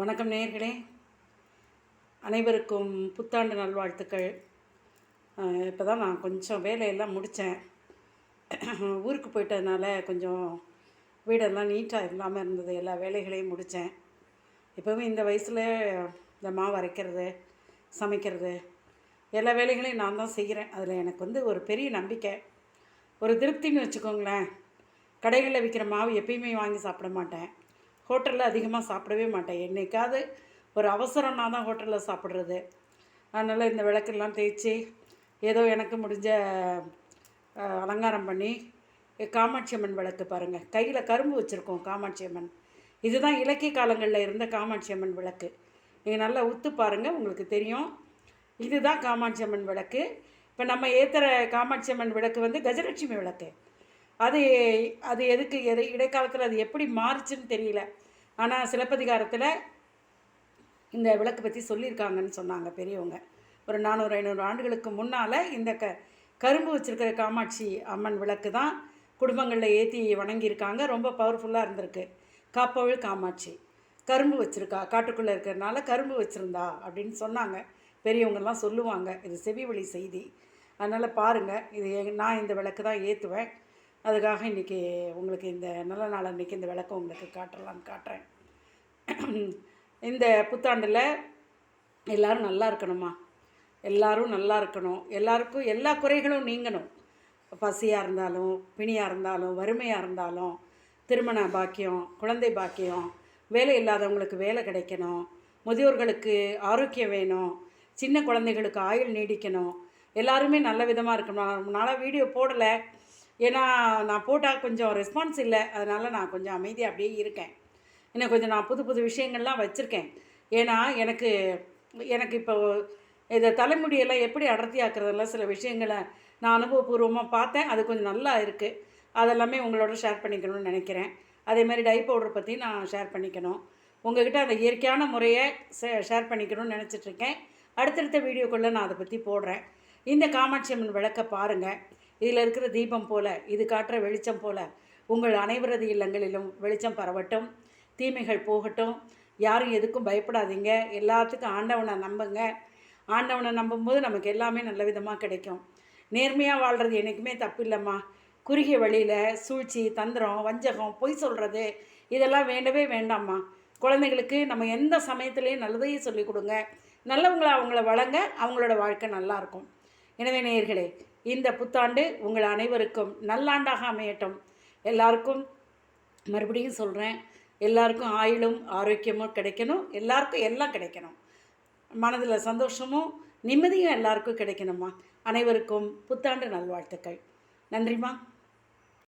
வணக்கம் நேயர்களே. அனைவருக்கும் புத்தாண்டு நல்வாழ்த்துக்கள். இப்போ தான் நான் கொஞ்சம் வேலையெல்லாம் முடித்தேன் ஊருக்கு போயிட்டதுனால கொஞ்சம் வீடெல்லாம் நீட்டாக இல்லாமல் இருந்தது. எல்லா வேலைகளையும் முடித்தேன் எப்போவுமே இந்த வயசில் இந்த மாவு அரைக்கிறது சமைக்கிறது எல்லா வேலைகளையும் நான் தான் செய்கிறேன் அதில் எனக்கு வந்து ஒரு பெரிய நம்பிக்கை. ஒரு திருப்தின்னு வச்சுக்கோங்களேன். கடைகளில் விற்கிற மாவு எப்பயுமே வாங்கி சாப்பிட மாட்டேன். ஹோட்டலில் அதிகமாக சாப்பிடவே மாட்டேன். என்னைக்காவது ஒரு அவசரம்னா தான் ஹோட்டலில் சாப்பிட்றது. அதனால் இந்த விளக்கெல்லாம் தேய்ச்சி ஏதோ எனக்கு முடிஞ்ச அலங்காரம் பண்ணி காமாட்சி அம்மன் விளக்கு பாருங்கள் கையில் கரும்பு வச்சுருக்கோம் காமாட்சி அம்மன். இதுதான் இலக்கிய காலங்களில் இருந்த காமாட்சி அம்மன் விளக்கு. நீங்கள் நல்லா உத்து பாருங்கள் உங்களுக்கு தெரியும். இதுதான் காமாட்சி அம்மன் விளக்கு. இப்போ நம்ம ஏற்றுற காமாட்சி அம்மன் விளக்கு வந்து கஜலட்சுமி விளக்கு. அது அது எதுக்கு எது இடைக்காலத்தில் அது எப்படி மாறுச்சுன்னு தெரியல. ஆனால் சிலப்பதிகாரத்தில் இந்த விளக்கு பற்றி சொல்லியிருக்காங்கன்னு சொன்னாங்க பெரியவங்க. ஒரு நானூறு ஐநூறு ஆண்டுகளுக்கு முன்னால் இந்த க கரும்பு வச்சுருக்கிற காமாட்சி அம்மன் விளக்கு தான் குடும்பங்களில் ஏற்றி வணங்கியிருக்காங்க. ரொம்ப பவர்ஃபுல்லாக இருந்திருக்கு. காப்பவள் காமாட்சி. கரும்பு வச்சுருக்கா காட்டுக்குள்ளே இருக்கிறதுனால கரும்பு வச்சுருந்தா அப்படின்னு சொன்னாங்க. பெரியவங்கெல்லாம் சொல்லுவாங்க இது செவி வழி செய்தி. அதனால் பாருங்கள் இது நான் இந்த விளக்கு தான் ஏற்றுவேன் அதுக்காக இன்றைக்கி உங்களுக்கு இந்த நல்ல நாள் அன்றைக்கி இந்த விளக்கம் உங்களுக்கு காட்டலான்னு காட்டுறேன். இந்த புத்தாண்டில் எல்லோரும் நல்லா இருக்கணுமா? எல்லாரும் நல்லா இருக்கணும். எல்லாருக்கும் எல்லா குறைகளும் நீங்கணும். பசியாக இருந்தாலும் பிணியாக இருந்தாலும் வறுமையாக இருந்தாலும் திருமண பாக்கியம் குழந்தை பாக்கியம் வேலை இல்லாதவங்களுக்கு வேலை கிடைக்கணும். முதியோர்களுக்கு ஆரோக்கியம் வேணும். சின்ன குழந்தைகளுக்கு ஆயுள் நீடிக்கணும். எல்லாருமே நல்ல விதமாக இருக்கணும். நான் நாளாக வீடியோ போடலை. ஏன்னா நான் போட்டால் கொஞ்சம் ரெஸ்பான்ஸ் இல்லை. அதனால் நான் கொஞ்சம் அமைதியாக அப்படியே இருக்கேன். இன்னும் கொஞ்சம் நான் புது புது விஷயங்கள்லாம் வச்சுருக்கேன். ஏன்னா எனக்கு எனக்கு இப்போ இந்த தலைமுடியெல்லாம் எப்படி அடர்த்தியாக்குறதெல்லாம் சில விஷயங்களை நான் அனுபவபூர்வமாக பார்த்தேன். அது கொஞ்சம் நல்லா இருக்குது அதெல்லாமே உங்களோட ஷேர் பண்ணிக்கணும்னு நினைக்கிறேன். அதே மாதிரி டை பவுடர் பற்றி நான் ஷேர் பண்ணிக்கணும். உங்கள்கிட்ட அந்த இயற்கையான முறையை ஷேர் பண்ணிக்கணும்னு நினச்சிட்ருக்கேன் அடுத்தடுத்த வீடியோக்குள்ளே நான் அதை பற்றி போடுறேன். இந்த காமாட்சி அம்மன் விளக்க பாருங்கள் இதில் இருக்கிற தீபம் போல இது காட்டுற வெளிச்சம் போல உங்கள் அனைவரது இல்லங்களிலும் வெளிச்சம் பரவட்டும் தீமைகள் போகட்டும் யாரும் எதுக்கும் பயப்படாதீங்க எல்லாத்துக்கும் ஆண்டவனை நம்புங்க. ஆண்டவனை நம்பும்போது நமக்கு எல்லாமே நல்ல விதமாக கிடைக்கும். நேர்மையாக வாழ்கிறது என்றைக்குமே தப்பு இல்லைம்மா குறுகிய வழியில் சூழ்ச்சி தந்திரம் வஞ்சகம் பொய் சொல்கிறது இதெல்லாம் வேண்டவே வேண்டாம்மா. குழந்தைங்களுக்கு நம்ம எந்த சமயத்துலேயும் நல்லதையும் சொல்லிக் கொடுங்க. நல்லவங்களை அவங்கள வழங்க அவங்களோட வாழ்க்கை நல்லாயிருக்கும் எனவே நேயர்களே இந்த புத்தாண்டு உங்கள் அனைவருக்கும் நல்லாண்டாக அமையட்டும். எல்லாருக்கும் மறுபடியும் சொல்கிறேன் எல்லாருக்கும் ஆயுளும் ஆரோக்கியமும் கிடைக்கணும் எல்லாருக்கும் எல்லாம் கிடைக்கணும். மனதில் சந்தோஷமும் நிம்மதியும் எல்லாருக்கும் கிடைக்கணுமா அனைவருக்கும் புத்தாண்டு நல்வாழ்த்துக்கள். நன்றிம்மா.